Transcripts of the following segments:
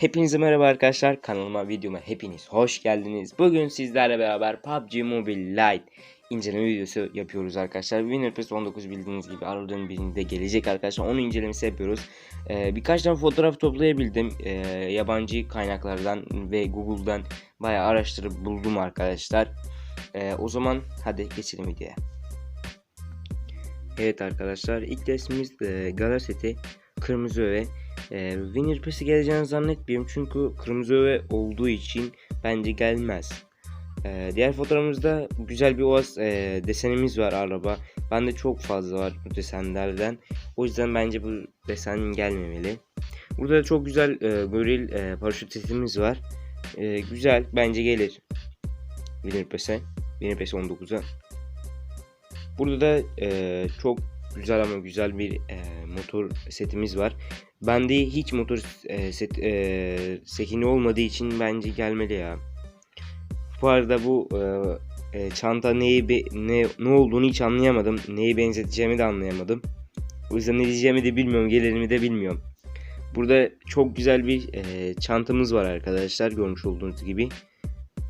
Hepinize merhaba arkadaşlar. Kanalıma videoma hepiniz hoş geldiniz. Bugün sizlerle beraber PUBG Mobile Lite inceleme videosu yapıyoruz arkadaşlar. Winner Pass 19 bildiğiniz gibi Aralık'ın birinde gelecek arkadaşlar. Onun incelemesi yapıyoruz. Ee, birkaç tane fotoğraf toplayabildim. Ee, yabancı kaynaklardan ve Google'dan bayağı araştırıp buldum arkadaşlar. Ee, o zaman hadi geçelim videoya. Evet arkadaşlar ilk resmimiz e, Gala seti kırmızı öve. E, Winner Pass'i geleceğini zannetmiyorum çünkü kırmızı öve olduğu için bence gelmez. E, diğer fotoğrafımızda güzel bir oğaz e, desenimiz var araba. Bende çok fazla var bu desenlerden. O yüzden bence bu desen gelmemeli. Burada da çok güzel e, goril e, paraşüt setimiz var. E, güzel bence gelir. Winner Pass'e. Winner Pass 19'a. Burada da e, çok güzel ama güzel bir e, motor setimiz var. Bende hiç motor e, set e, sekini olmadığı için bence gelmeli ya. Bu arada bu e, e, çanta neyi be- ne ne olduğunu hiç anlayamadım. Neyi benzeteceğimi de anlayamadım. O yüzden ne diyeceğimi de bilmiyorum, gelirimi de bilmiyorum. Burada çok güzel bir e, çantamız var arkadaşlar görmüş olduğunuz gibi.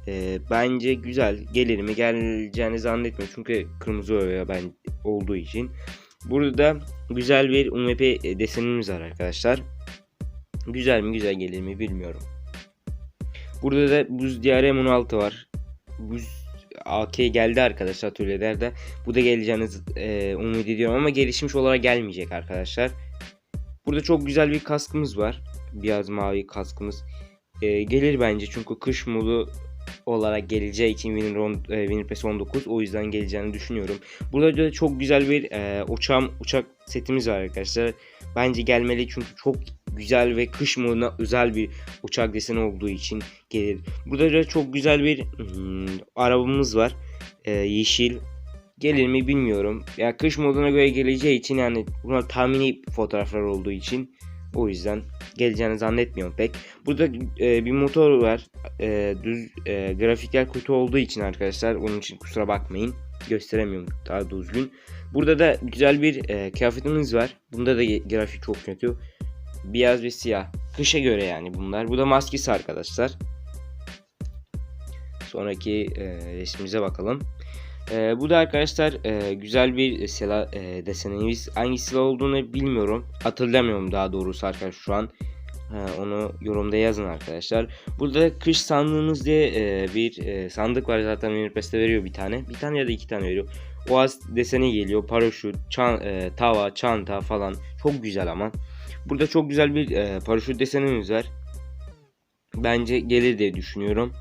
E, bence güzel. Gelir geleceğini zannetmiyorum çünkü kırmızı öyle ben olduğu için. Burada da güzel bir UMP desenimiz var arkadaşlar. Güzel mi güzel gelir mi bilmiyorum. Burada da buz diyarı M16 var. Buz AK geldi arkadaşlar atölyelerde. Bu da geleceğini e, umut ediyorum ama gelişmiş olarak gelmeyecek arkadaşlar. Burada çok güzel bir kaskımız var. Biraz mavi kaskımız. E, gelir bence çünkü kış modu olarak geleceği için Winner, on, e, Winner Pass 19 o yüzden geleceğini düşünüyorum. Burada da çok güzel bir e, uçağım uçak setimiz var arkadaşlar. Bence gelmeli çünkü çok güzel ve kış moduna özel bir uçak deseni olduğu için gelir. Burada da çok güzel bir hmm, arabamız var. E, yeşil. Gelir mi bilmiyorum. Ya kış moduna göre geleceği için yani bunlar tahmini fotoğraflar olduğu için o yüzden geleceğini zannetmiyorum pek. Burada e, bir motor var. E, düz e, grafikler kötü olduğu için arkadaşlar onun için kusura bakmayın. Gösteremiyorum daha düzgün. Burada da güzel bir e, kıyafetimiz var. Bunda da grafik çok kötü. Beyaz ve siyah. Kışa göre yani bunlar. Bu da maskesi arkadaşlar. Sonraki e, resmimize bakalım. E, bu da arkadaşlar e, güzel bir e, desenimiz. Hangi silah olduğunu bilmiyorum. Hatırlamıyorum daha doğrusu arkadaşlar şu an. Ha, onu yorumda yazın arkadaşlar. Burada kış sandığınız diye e, bir e, sandık var zaten Winnerpest'te veriyor bir tane. Bir tane ya da iki tane veriyor. Oğaz deseni geliyor. Paraşüt, çan, e, tava, çanta falan. Çok güzel ama. Burada çok güzel bir e, paraşüt desenimiz var. Bence gelir diye düşünüyorum.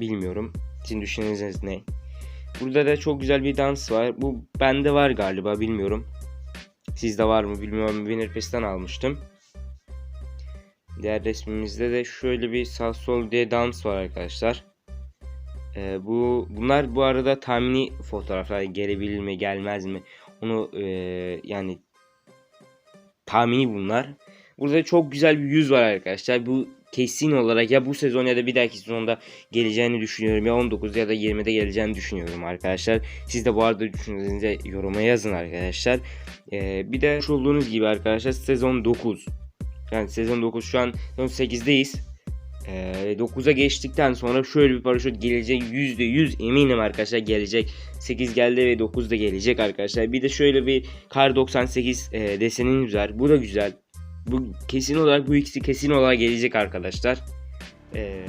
Bilmiyorum. Sizin düşünceniz ne? Burada da çok güzel bir dans var. Bu bende var galiba bilmiyorum. Sizde var mı bilmiyorum. Winner Pass'ten almıştım. Diğer resmimizde de şöyle bir sağ sol diye dans var arkadaşlar. Ee, bu bunlar bu arada tahmini fotoğraflar gelebilir mi gelmez mi onu e, yani tahmini bunlar. Burada çok güzel bir yüz var arkadaşlar. Bu kesin olarak ya bu sezon ya da bir dahaki sezonda geleceğini düşünüyorum. Ya 19 ya da 20'de geleceğini düşünüyorum arkadaşlar. Siz de bu arada düşüncelerinizi yoruma yazın arkadaşlar. Ee, bir de şu olduğunuz gibi arkadaşlar sezon 9. Yani sezon 9 şu an sezon 8'deyiz. Ee, 9'a geçtikten sonra şöyle bir paraşüt gelecek %100 eminim arkadaşlar gelecek 8 geldi ve 9 da gelecek arkadaşlar bir de şöyle bir kar 98 e, desenimiz var bu da güzel bu kesin olarak bu ikisi kesin olarak gelecek arkadaşlar. Ee,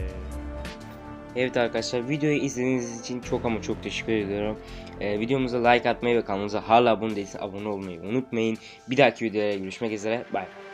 evet arkadaşlar videoyu izlediğiniz için çok ama çok teşekkür ediyorum. Ee, videomuza like atmayı ve kanalımıza hala abone değilseniz abone olmayı unutmayın. Bir dahaki videoya görüşmek üzere. Bay bay